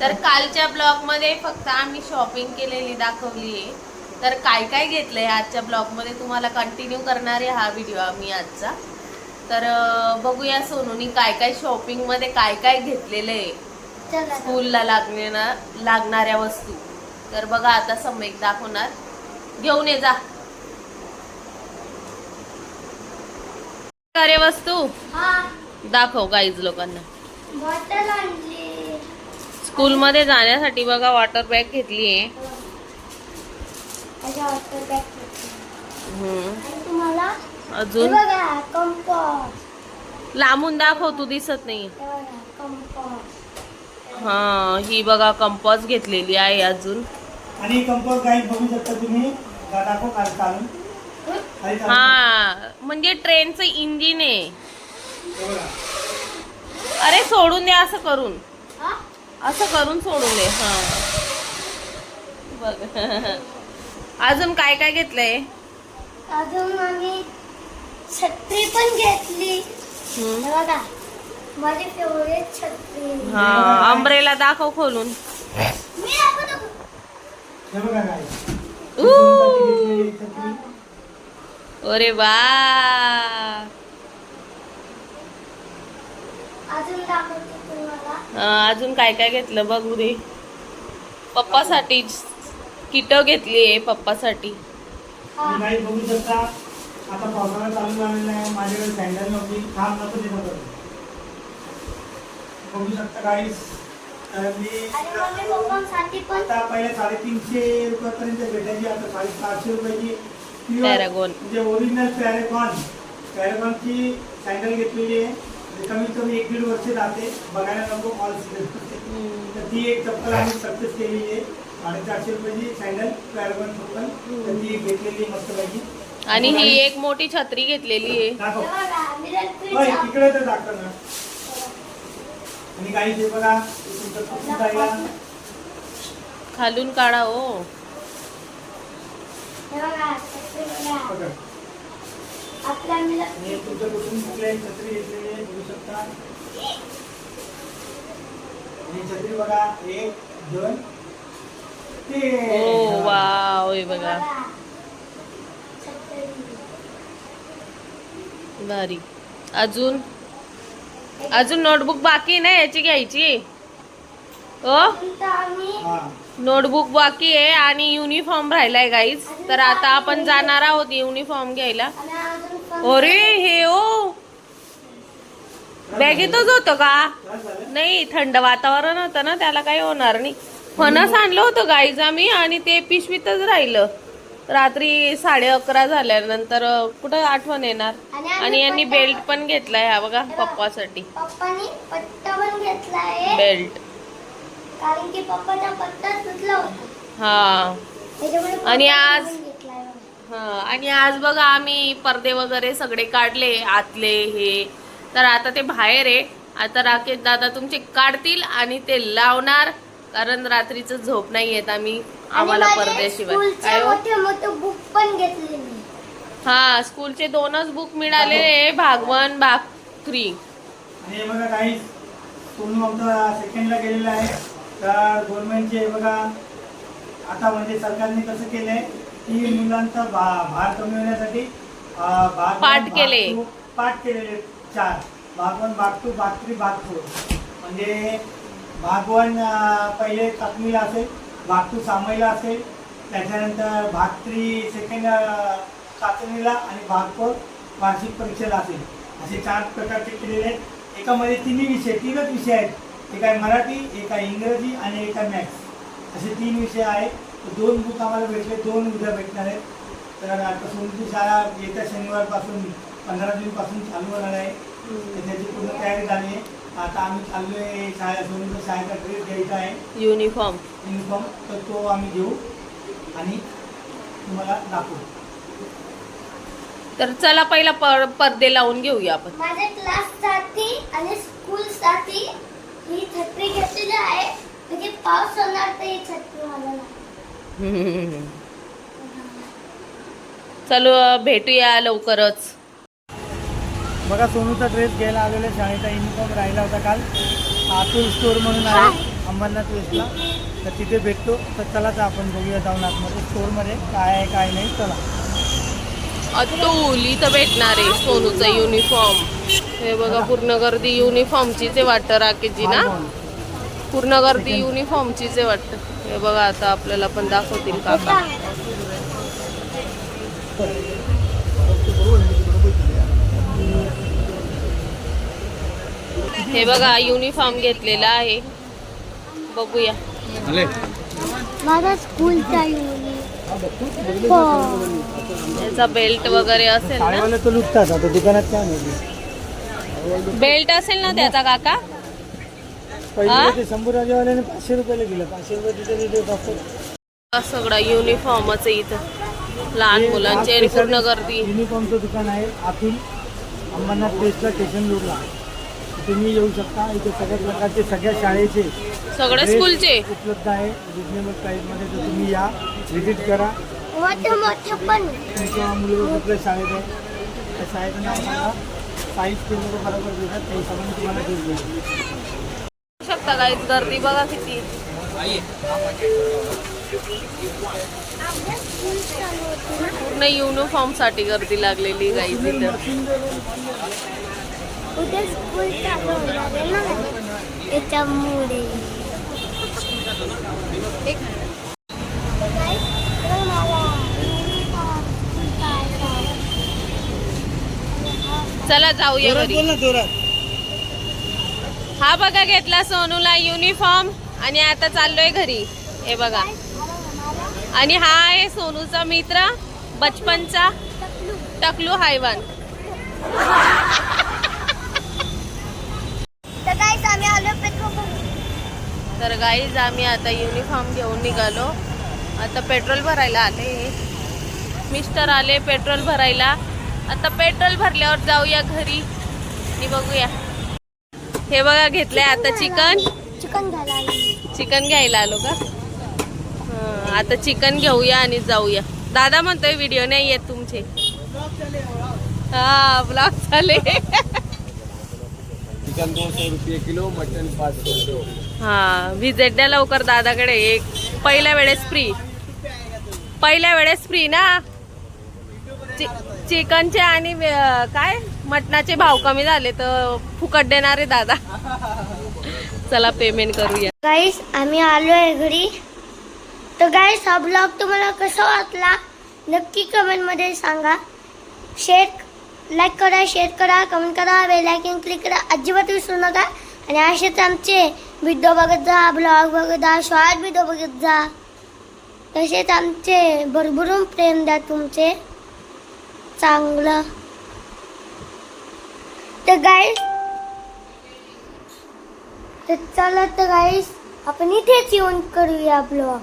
तर कालच्या ब्लॉगमध्ये फक्त आम्ही शॉपिंग केलेली दाखवली आहे. तर काय काय घेतलंय आजच्या ब्लॉगमध्ये तुम्हाला कंटिन्यू करणार आहे हा व्हिडिओ आम्ही आजचा. तर बघूया सोनूनी काय काय शॉपिंगमध्ये काय काय घेतलेलं आहे. स्कूलला लागणार लागणाऱ्या वस्तू. तर बघा आता सम्यक दाखवणार. घेऊन ये जा. वस्तू. दाखव गाईज लोकांना. बॉटल आणली. स्कूलमध्ये जाण्यासाठी बघा वॉटर बॅग घेतली आहे. हे अजून? बघा कंपॉस लांबून दाखव तू दिसत नाही हे बघा कंपॉस हा ही बघा कंपॉस घेतलेली आहे अजून. आणि गाईड बघू शकता तुम्ही. हा म्हणजे ट्रेनचं इंजिन आहे. अरे सोडून दे असं करून. असं करून सोडून दे हा. बघ. अजून काय काय घेतलंय? अजून आम्ही छत्री पण घेतली. हे बघा माझी फेवरेट छत्री. हा अंब्रेला दाखव खोलून. हे. अरे वा! अजून हा, अजून काय काय घेतलं बघू दे. पप्पासाठी किट घेतली आहे पप्पासाठी. हा बघू शकता. आता पावसाळा चालू झालेला आहे. माझ्याकडे सँडल नव्हती. थांब नको तिथं करू. बघू शकता गाईड तर मी आणि मम्मी पप्पांसाठी पण आता पहिले साडेतीनशे रुपयापर्यंत भेटायची. आता साडेसातशे रुपयाची. Pure Paragon. म्हणजे ओरिजिनल पॅरेगॉन पॅरेगॉनची सँडल घेतलेली आहे. कमीत कमी एक दीड वर्ष जाते. बघायला नको ऑल सीझन तर ती एक चप्पल आम्ही सक्सेस केलेली आहे. साडेचारशे रुपयाची सँडल पॅरेगॉन चप्पल. तर ती एक घेतलेली आहे मस्तपैकी. आणि ही एक मोठी छत्री घेतलेली आहे. हे तिकडे तर दाखव ना. आणि काही ते बघा तुमचं खालून काढा हो. हे. आपल्या मिरर आणि तुमचं कुठून कुठले छत्री बघू शकता आणि छत्री बघा एक दोन ओ तीन वाव हे बघा. छत्री भारी. अजून? अजून नोटबुक बाकी नाही याची घ्यायची? हो हा. नोटबुक बाकी आहे आणि युनिफॉर्म राहिलाय गाईज तर आता आपण जाणार आहोत युनिफॉर्म घ्यायला. अरे हे ओ. बॅगेतच होतं का? नाही थंड वातावरण होतं ना त्याला काही होणार नाही. फणस आणलं होतं गाईज आम्ही आणि ते पिशवीतच राहिलं. रात्री साडे अकरा झाल्यानंतर कुठं आठवण येणार? आणि यांनी बेल्ट पण घेतलाय हा बघा पप्पासाठी. बेल्ट कारण की पप्पाचा हा. आणि आज-. हा. आणि आज बघा आम्ही पडदे वगैरे सगळे काढले आतले हे तर आता ते बाहेर आहे. आता राकेश दादा तुमचे काढतील आणि ते लावणार. कारण रात्रीच झोप नाही येत आम्ही. आम्हाला स्कूलचे काय हो? मोठे मोठे बुक पण घेतले मी. हा स्कूलचे दोनच बुक मिळाले भाग वन भाग थ्री आणि हे बघा काही सोनू आमचा सेकंडला गेलेला आहे. तर गव्हर्नमेंटचे बघा आता म्हणजे सरकारने कसं केलंय की मुलांचा भार कमी होण्यासाठी पाठ केले. पाठ केलेले. चार. भाग वन भाग टू भाग थ्री भाग फोर म्हणजे भाग वन पहिले ताकमीला असेल भाग टू सामईला असेल त्याच्यानंतर भाग थ्री सेकंड चाचणीला आणि भाग फोर वार्षिक परीक्षेला असेल. असे चार प्रकारचे केलेले आहेत. एकामध्ये तिन्ही विषय तीनच विषय आहेत. एक आहे मराठी एक आहे इंग्रजी आणि एक आहे मॅथ्स असे तीन विषय आहेत. दोन बुक आम्हाला भेटले दोन उद्या भेटणार आहेत. तर आता सोनची शाळा येत्या शनिवारपासून पंधरा जूनपासून चालू होणार आहे. तर त्याची पूर्ण तयारी झाली आहे. आता आम्ही चाललोय शाळा सोनूच्या शाळेचा ड्रेस घ्यायचा आहे. युनिफॉर्म. युनिफॉर्म तर तो आम्ही घेऊ आणि तुम्हाला दाखवू. तर चला पहिला पर पडदे लावून घेऊया आपण. माझ्या क्लाससाठी आणि स्कूलसाठी ही छत्री घेतलेली आहे. म्हणजे पाऊस होणार तर ही छत्री मला. चलो भेटूया लवकरच. बघा सोनूचा ड्रेस घ्यायला आलेला शाळेचा युनिफॉर्म राहिला होता काल. अतुल स्टोर म्हणून आहे अंबरनाथ वेस्टला तर तिथे भेटतो. तर चला तर आपण बघूया जाऊन आतमध्ये स्टोअरमध्ये काय आहे काय नाही. चला. अतुल इथं भेटणार आहे सोनूचा युनिफॉर्म हे बघा पूर्ण गर्दी युनिफॉर्मचीच आहे वाटतं राकेशजी ना? पूर्ण गर्दी युनिफॉर्मचीच आहे वाटतं. हे बघा आता आपल्याला पण दाखवतील काका. हे बघा युनिफॉर्म घेतलेला आहे. बघूया. माझा स्कूलचा याचा बेल्ट वगैरे असेल ना. लुटतात आता दुकानात काय माहिती? बेल्ट असेल ना त्याचा काका? हा? पहिले ते शंभूराजेवाल्याने पाचशे रुपयाला दिलं. पाचशे रुपये तिथे तिथे डॉक्टर सगळा युनिफॉर्मच आहे इथं. लहान मुलांची पूर्ण गर्दी. युनिफॉर्मचं दुकान आहे आतून अंबरनाथ टेस्टला स्टेशन रोडला तुम्ही येऊ शकता. इथे सगळ्या प्रकारचे सगळ्या शाळेचे सगळे स्कूलचे उपलब्ध आहे. रिजनेबल प्राईसमध्ये तर तुम्ही या. व्हिजिट करा. मोठं मोठं पण. तुमच्या मुलं कुठल्या शाळेत आहे? त्या शाळेचं नाव सांगा. साईज ते लोक बरोबर देतात ते सगळं तुम्हाला देऊ शकता काहीच गर्दी? बघा किती. पूर्ण युनिफॉर्मसाठी गर्दी लागलेली काही तिथं उद्या स्कूल चालू होणार आहे ना त्याच्यामुळे चला जाऊया घरी. हा बघा घेतला सोनूला युनिफॉर्म आणि आता चाललोय घरी. हे बघा. आणि हा आहे सोनूचा मित्र बचपनचा. टकलू हायवान तर काय आम्ही आलो पेट्रोल तर गाईज आम्ही आता युनिफॉर्म घेऊन निघालो. आता पेट्रोल भरायला आले. मिस्टर आले पेट्रोल भरायला. आता पेट्रोल भरल्यावर जाऊया घरी. आणि बघूया. हे बघा घेतलंय आता चिकन चिकन. चिकन घ्यायला आलो. का? आता चिकन घेऊया आणि जाऊया. दादा म्हणतोय व्हिडिओ नाही येत तुमचे. हा ब्लॉग झाले चिकन दो सौ रुपये किलो मटन पाच सौ किलो हा व्हिजिट द्या लवकर दादाकडे. एक पहिल्या वेळेस फ्री पहिल्या वेळेस फ्री ना? चि- चिकनचे आणि वे- काय? मटणाचे भाव कमी झाले तर फुकट देणारे दादा. चला पेमेंट करूया. गाईस आम्ही आलो आहे घरी. तर गाईस हा ब्लॉग तुम्हाला कसा वाटला? नक्की कमेंटमध्ये सांगा. शेअर लाईक करा शेअर करा कमेंट करा बेल क्लिक करा. अजिबात विसरू नका. आणि असेच आमचे व्हिडिओ बघत जा ब्लॉग बघत जा शॉर्ट व्हिडिओ बघत जा. तसेच आमचे भरभरून प्रेम द्या तुमचे. चांगलं. तर गाईस तर चला तर गाईस आपण इथेच येऊन करूया ब्लॉग